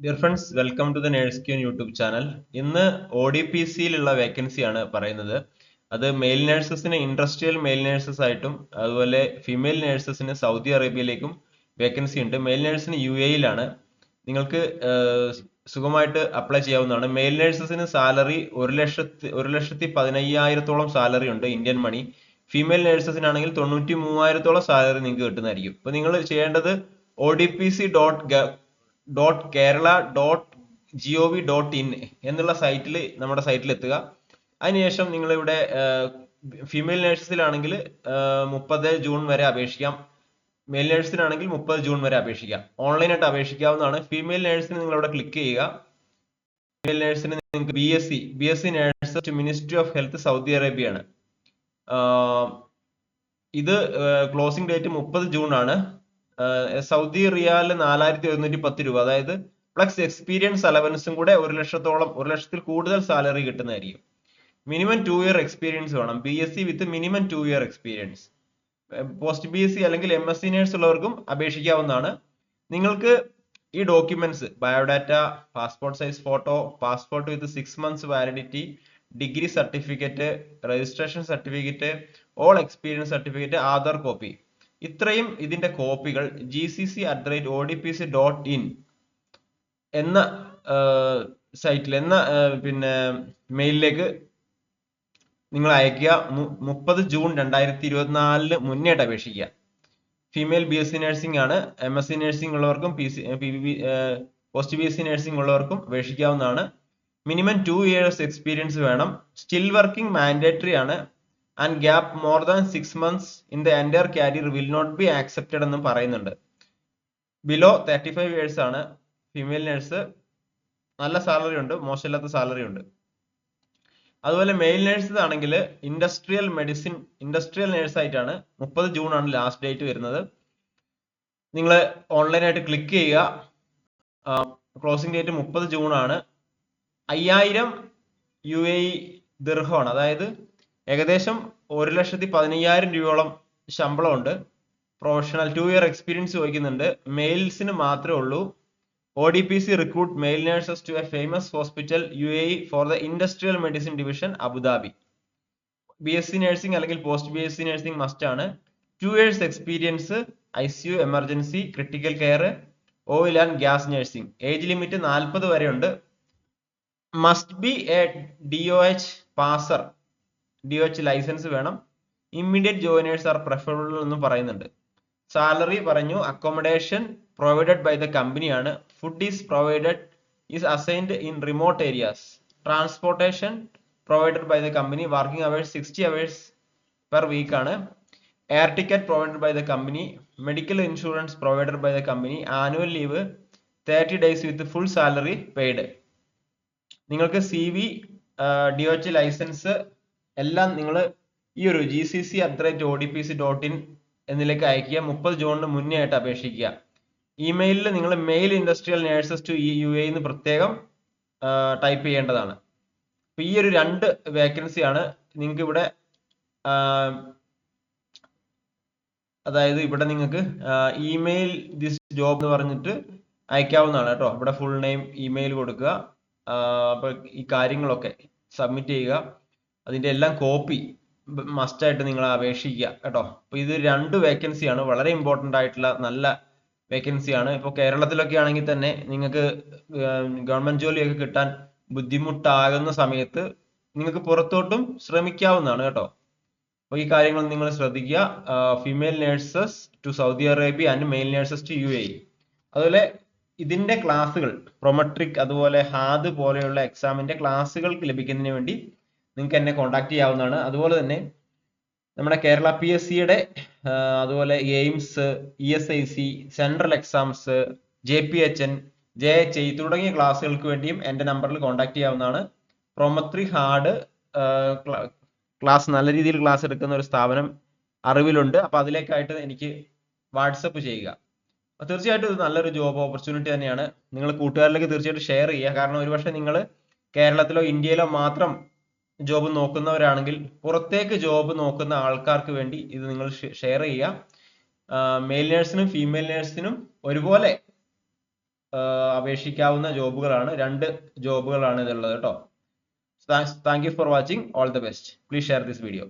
Dear friends welcome to the nurse queen YouTube channel ഇന്ന് O D P സിയിലുള്ള വേക്കൻസിയാണ് പറയുന്നത്. അത് മെയിൽ നേഴ്സസിന് ഇൻഡസ്ട്രിയൽ മെയിൽ നേഴ്സസ് ആയിട്ടും അതുപോലെ ഫീമെയിൽ നേഴ്സസിന് സൗദി അറേബ്യയിലേക്കും വേക്കൻസി ഉണ്ട്. മെയിൽ നേഴ്സിന് യു എയിലാണ് നിങ്ങൾക്ക് സുഖമായിട്ട് അപ്ലൈ ചെയ്യാവുന്നതാണ്. മെയിൽ നേഴ്സസിന് സാലറി ഒരു ലക്ഷത്തി ഒരു ലക്ഷത്തി പതിനയ്യായിരത്തോളം സാലറി ഉണ്ട് ഇന്ത്യൻ മണി ഫീമെയിൽ നേഴ്സസിനാണെങ്കിൽ തൊണ്ണൂറ്റി മൂവായിരത്തോളം സാലറി നിങ്ങൾക്ക് കിട്ടുന്നതായിരിക്കും. അപ്പൊ നിങ്ങൾ ചെയ്യേണ്ടത് O D P C dot dot Kerala dot G O V dot in എന്നുള്ള സൈറ്റിൽ നമ്മുടെ സൈറ്റിൽ എത്തുക. അതിനുശേഷം നിങ്ങൾ ഇവിടെ ഫീമെയിൽ നേഴ്സസിലാണെങ്കിൽ മുപ്പത് ജൂൺ വരെ അപേക്ഷിക്കാം. മെയിൽ നേഴ്സിനാണെങ്കിൽ മുപ്പത് ജൂൺ വരെ അപേക്ഷിക്കാം. ഓൺലൈനായിട്ട് അപേക്ഷിക്കാവുന്നതാണ്. ഫീമെയിൽ നേഴ്സിന് നിങ്ങൾ അവിടെ ക്ലിക്ക് ചെയ്യുക. ഫീമെയിൽ നേഴ്സിന് നിങ്ങൾക്ക് B S C B S C nurse to ministry of health Saudi Arabia ആണ്. ഇത് ക്ലോസിംഗ് ഡേറ്റ് മുപ്പത് ജൂൺ ആണ്. സൗദി റിയാലിൽ നാലായിരത്തി ഒരുന്നൂറ്റി പത്ത് രൂപ. അതായത് പ്ലസ് എക്സ്പീരിയൻസ് അലവൻസും കൂടെ ഒരു ലക്ഷത്തോളം ഒരു ലക്ഷത്തിൽ കൂടുതൽ സാലറി കിട്ടുന്നതായിരിക്കും. മിനിമം ടു ഇയർ എക്സ്പീരിയൻസ് വേണം. B S C with minimum two year experience. Post B S C അല്ലെങ്കിൽ എം എസ് സി നേഴ്സ് ഉള്ളവർക്കും അപേക്ഷിക്കാവുന്നതാണ്. നിങ്ങൾക്ക് ഈ documents biodata passport size photo passport with six months validity degree certificate registration certificate all experience certificate Aadhaar copy. ഇത്രയും ഇതിന്റെ കോപ്പികൾ G C C at rate O D P C dot in എന്ന സൈറ്റിൽ എന്ന പിന്നെ മെയിലിലേക്ക് നിങ്ങൾ അയക്കുക മുപ്പത് ജൂൺ രണ്ടായിരത്തി ഇരുപത്തിനാലിന് മുന്നേട്ട് അപേക്ഷിക്കുക. Female B S C nursing ആണ്. എം എസ് സി നഴ്സിംഗ് ഉള്ളവർക്കും P C post B S C nursing ഉള്ളവർക്കും അപേക്ഷിക്കാവുന്നതാണ്. മിനിമം ടു ഇയേഴ്സ് എക്സ്പീരിയൻസ് വേണം. സ്റ്റിൽ വർക്കിംഗ് മാൻഡേറ്ററി ആണ്. And gap more than six months in the entire career will not be accepted എന്നും പറയുന്നുണ്ട്. Below thirty five years ആണ് female nurse നല്ല salary ഉണ്ട് മോശമില്ലാത്ത സാലറി ഉണ്ട്. അതുപോലെ മെയിൽ നേഴ്സ് ആണെങ്കിൽ ഇൻഡസ്ട്രിയൽ മെഡിസിൻ ഇൻഡസ്ട്രിയൽ നേഴ്സ് ആയിട്ടാണ് മുപ്പത് ജൂൺ ആണ് ലാസ്റ്റ് ഡേറ്റ് വരുന്നത്. നിങ്ങൾ ഓൺലൈനായിട്ട് ക്ലിക്ക് ചെയ്യുക. ക്ലോസിംഗ് ഡേറ്റ് മുപ്പത് ജൂൺ ആണ്. അയ്യായിരം യു എ ദിർഹമാണ് അതായത് ഏകദേശം ഒരു ലക്ഷത്തി പതിനയ്യായിരം രൂപയോളം ശമ്പളമുണ്ട്. പ്രൊഫഷണൽ ടു ഇയർ എക്സ്പീരിയൻസ് ചോദിക്കുന്നുണ്ട് മെയിൽസിന് മാത്രമേ ഉള്ളൂ. O D P C recruit male nurses to a famous hospital U A for the industrial medicine division Abu Dhabi B S C nursing അല്ലെങ്കിൽ post B S C nursing must ആണ്. Two years experience I C U emergency critical care oil and gas nursing age limit നാൽപ്പത് വരെയുണ്ട്. Must be a D O H passer D H licence വേണം. Immediate joiners are preferable എന്ന് പറയുന്നുണ്ട്. Salary പറഞ്ഞു accommodation provided by the കമ്പനിയാണ് food is provided is assigned in remote areas transportation provided by the company working hours sixty hours per week ആണ്. Air ticket provided by the company medical insurance provided by the company annual leave thirty days with full salary paid നിങ്ങൾക്ക് C V D O license എല്ലാം നിങ്ങൾ ഈ ഒരു G C C at rate O D P C dot in എന്നിലേക്ക് അയക്കുക. മുപ്പത് ജൂണിന് മുന്നേ ആയിട്ട് അപേക്ഷിക്കുക. ഇമെയിലിൽ നിങ്ങൾ male industrial nurses to E U A എന്ന് പ്രത്യേകം ടൈപ്പ് ചെയ്യേണ്ടതാണ്. അപ്പൊ ഈ ഒരു രണ്ട് വേക്കൻസി ആണ് നിങ്ങൾക്ക് ഇവിടെ അതായത് ഇവിടെ നിങ്ങൾക്ക് ഇമെയിൽ ദിസ് ജോബ് എന്ന് പറഞ്ഞിട്ട് അയക്കാവുന്നതാണ് കേട്ടോ. ഇവിടെ ഫുൾ നെയിം ഇമെയിൽ കൊടുക്കുക. അപ്പൊ ഈ കാര്യങ്ങളൊക്കെ സബ്മിറ്റ് ചെയ്യുക. അതിന്റെ എല്ലാം കോപ്പി മസ്റ്റായിട്ട് നിങ്ങൾ അപേക്ഷിക്കുക കേട്ടോ. അപ്പോൾ ഇത് രണ്ട് വേക്കൻസിയാണ് വളരെ ഇമ്പോർട്ടന്റ് ആയിട്ടുള്ള നല്ല വേക്കൻസിയാണ് ആണ്. ഇപ്പൊ കേരളത്തിലൊക്കെ ആണെങ്കിൽ തന്നെ നിങ്ങൾക്ക് ഗവൺമെന്റ് ജോലിയൊക്കെ കിട്ടാൻ ബുദ്ധിമുട്ടാകുന്ന സമയത്ത് നിങ്ങൾക്ക് പുറത്തോട്ടും ശ്രമിക്കാവുന്നതാണ് കേട്ടോ. അപ്പോൾ ഈ കാര്യങ്ങൾ നിങ്ങൾ ശ്രദ്ധിക്കുക. Female nurses to Saudi Arabia and male nurses to U A അതുപോലെ ഇതിന്റെ ക്ലാസ്സുകൾ പ്രൊമട്രിക് അതുപോലെ ഹാദ് പോലെയുള്ള എക്സാമിന്റെ ക്ലാസ്സുകൾക്ക് ലഭിക്കുന്നതിന് വേണ്ടി നിങ്ങൾക്ക് എന്നെ കോൺടാക്ട് ചെയ്യാവുന്നതാണ്. അതുപോലെ തന്നെ നമ്മുടെ കേരള പി എസ് സിയുടെ അതുപോലെ AIIMS E S I C central exams J P H N J H I തുടങ്ങിയ ക്ലാസ്സുകൾക്ക് വേണ്ടിയും എന്റെ നമ്പറിൽ കോൺടാക്ട് ചെയ്യാവുന്നതാണ്. പ്രൊമത്രി ഹാർഡ് ക്ലാസ് നല്ല രീതിയിൽ ക്ലാസ് എടുക്കുന്ന ഒരു സ്ഥാപനം അറിവിലുണ്ട്. അപ്പോൾ അതിലേക്കായിട്ട് എനിക്ക് വാട്സപ്പ് ചെയ്യുക. അപ്പോൾ തീർച്ചയായിട്ടും ഇത് നല്ലൊരു ജോബ് ഓപ്പർച്യൂണിറ്റി തന്നെയാണ്. നിങ്ങൾ കൂട്ടുകാരിലേക്ക് തീർച്ചയായിട്ടും ഷെയർ ചെയ്യുക. കാരണം ഒരുപക്ഷെ നിങ്ങൾ കേരളത്തിലോ ഇന്ത്യയിലോ മാത്രം ജോബ് നോക്കുന്നവരാണെങ്കിൽ പുറത്തേക്ക് ജോബ് നോക്കുന്ന ആൾക്കാർക്ക് വേണ്ടി ഇത് നിങ്ങൾ ഷെയർ ചെയ്യുക. മെയിൽ നേഴ്സിനും ഫീമെയിൽ നേഴ്സിനും ഒരുപോലെ അപേക്ഷിക്കാവുന്ന ജോബുകളാണ്. രണ്ട് ജോബുകളാണ് ഇതുള്ളത് കേട്ടോ. Thank you for watching. All the best. Please share this video